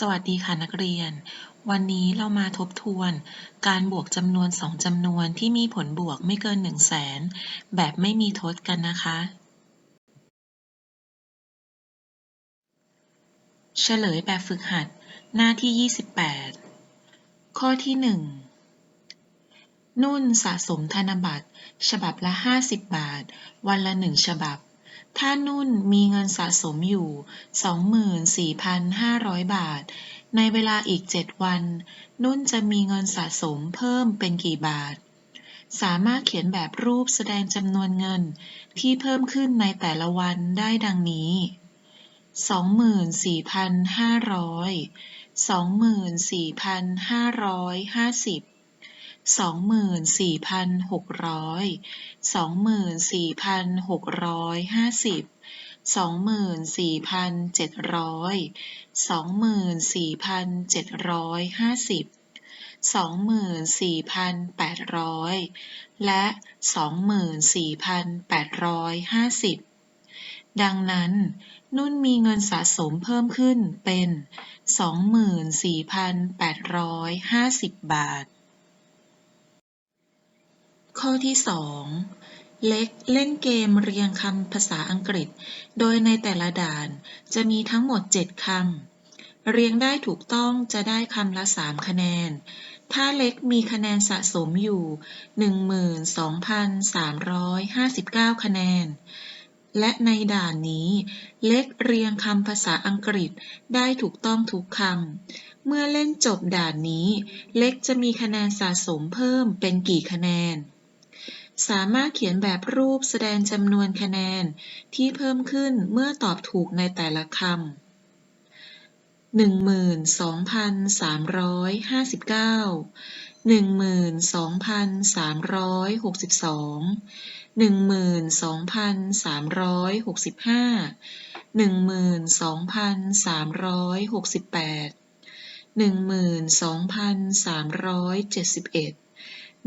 สวัสดีค่ะนักเรียน วันนี้เรามาทบทวน การบวกจำนวนสองจำนวนที่มีผลบวกไม่เกิน 1 0 0 0 0แสนแบบไม่มีทดกันนะคะ เฉลยแบบฝึกหัดหน้าที่ 28 ข้อที่ 1 นุ่นสะสมธนบัตร ฉบับละ 50 บาท วันละ 1 ฉบับ ถ้านุ่นมีเงินสะสมอยู่ 24,500 บาท ในเวลาอีก 7 วัน นุ่นจะมีเงินสะสมเพิ่มเป็นกี่บาท สามารถเขียนแบบรูปแสดงจำนวนเงินที่เพิ่มขึ้นในแต่ละวันได้ดังนี้ 24,500 24,550 24,600 24,650 24,700 24,750 24,800และ24,850ดังนั้น นุ่นมีเงินสะสมเพิ่มขึ้นเป็น 24,850 บาท ข้อที่ 2 เล็กเล่นเกมเรียงคำภาษาอังกฤษ โดยในแต่ละด่านจะมีทั้งหมด 7คำ เรียงได้ถูกต้องจะได้คำละ 3 คะแนน ถ้าเล็กมีคะแนนสะสมอยู่ 12,359 คะแนน และในด่านนี้เล็กเรียงคำภาษาอังกฤษได้ถูกต้องทุกคำเมื่อเล่นจบด่านนี้ เล็กจะมีคะแนนสะสมเพิ่มเป็นกี่คะแนน สามารถเขียนแบบรูปแสดงจำนวนคะแนนที่เพิ่มขึ้นเมื่อตอบถูกในแต่ละคำหนึ่งหมื่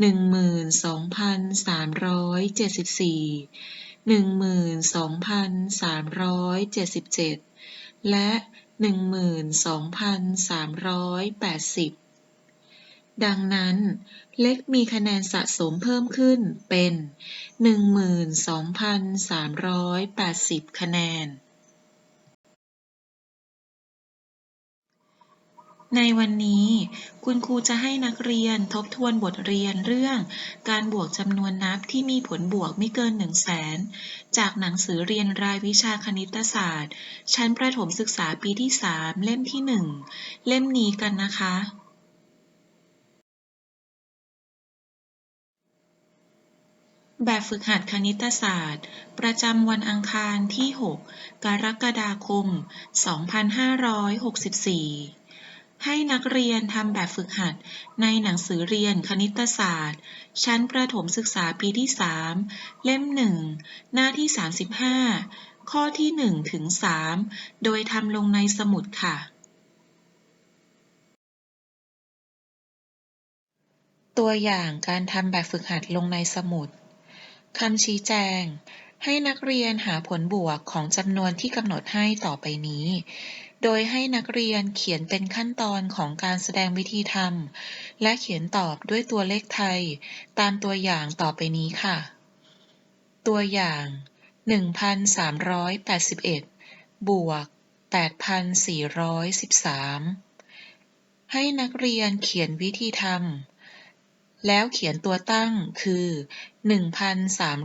นสองพันสามร้อยห้าสิบเก้าหนึ่งหมื่นสองพันสามร้อยหกสิบสองหนึ่งหมื่นสองพันสามร้อยหกสิบห้าหนึ่งหมื่นสองพันสามร้อยหกสิบแปดหนึ่งหมื่นสองพันสามร้อยเจ็ดสิบสี่หนึ่งหมื่นสองพันสามร้อยเจ็ดสิบเจ็ดและหนึ่งหมื่นสองพันสามร้อยแปดสิบดังนั้น เล็กมีคะแนนสะสมเพิ่มขึ้นเป็นหนึ่งหมื่นสองพันสามร้อยแปดสิบคะแนน ในวันนี้ คุณครูจะให้นักเรียนทบทวนบทเรียนเรื่อง การบวกจำนวนนับที่มีผลบวกไม่เกิน 1 0 0 0 0แสนจากหนังสือเรียนรายวิชาคณิตศาสตร์ ชั้นประถมศึกษาปีที่ 3 เล่มที่ 1 เล่มนี้กันนะคะ แบบฝึกหัดคณิตศาสตร์ ประจำวันอังคารที่ 6 กรกฎาคม 2564 ให้นักเรียนทำแบบฝึกหัดในหนังสือเรียนคณิตศาสตร์ ชั้นประถมศึกษาปีที่ 3 เล่ม 1 หน้าที่ 35 ข้อที่ 1 ถึง 3 โดยทำลงในสมุดค่ะ ตัวอย่างการทำแบบฝึกหัดลงในสมุดคำชี้แจง ให้นักเรียนหาผลบวกของจำนวนที่กำหนดให้ต่อไปนี้ โดยให้นักเรียนเขียนเป็นขั้นตอนของการแสดงวิธีทำ และเขียนตอบด้วยตัวเลขไทย ตามตัวอย่างต่อไปนี้ค่ะ ตัวอย่าง 1,381 บวก 8,413 ให้นักเรียนเขียนวิธีทำ แล้วเขียนตัวตั้งคือ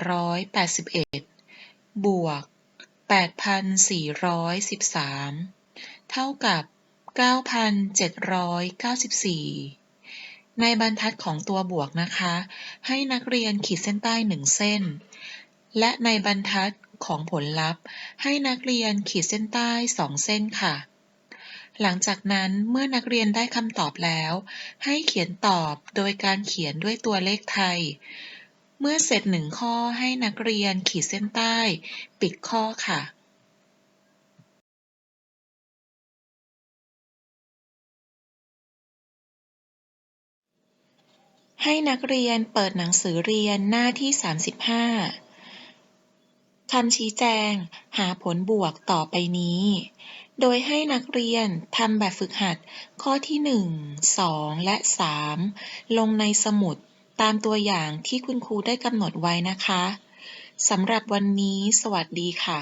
1,381 บวก 8,413 เท่ากับ 9,794 ในบรรทัดของตัวบวกนะคะ ให้นักเรียนขีดเส้นใต้หนึ่งเส้น และในบรรทัดของผลลัพธ์ ให้นักเรียนขีดเส้นใต้สองเส้นค่ะ หลังจากนั้นเมื่อนักเรียนได้คำตอบแล้ว ให้เขียนตอบโดยการเขียนด้วยตัวเลขไทย เมื่อเสร็จหนึ่งข้อให้นักเรียนขีดเส้นใต้ ปิดข้อค่ะ ให้นักเรียนเปิดหนังสือเรียนหน้าที่ 35 คำชี้แจง หาผลบวกต่อไปนี้ โดยให้นักเรียนทำแบบฝึกหัดข้อที่ 1 2 และ 3 ลงในสมุดตามตัวอย่างที่คุณครูได้กำหนดไว้นะคะ สำหรับวันนี้ สวัสดีค่ะ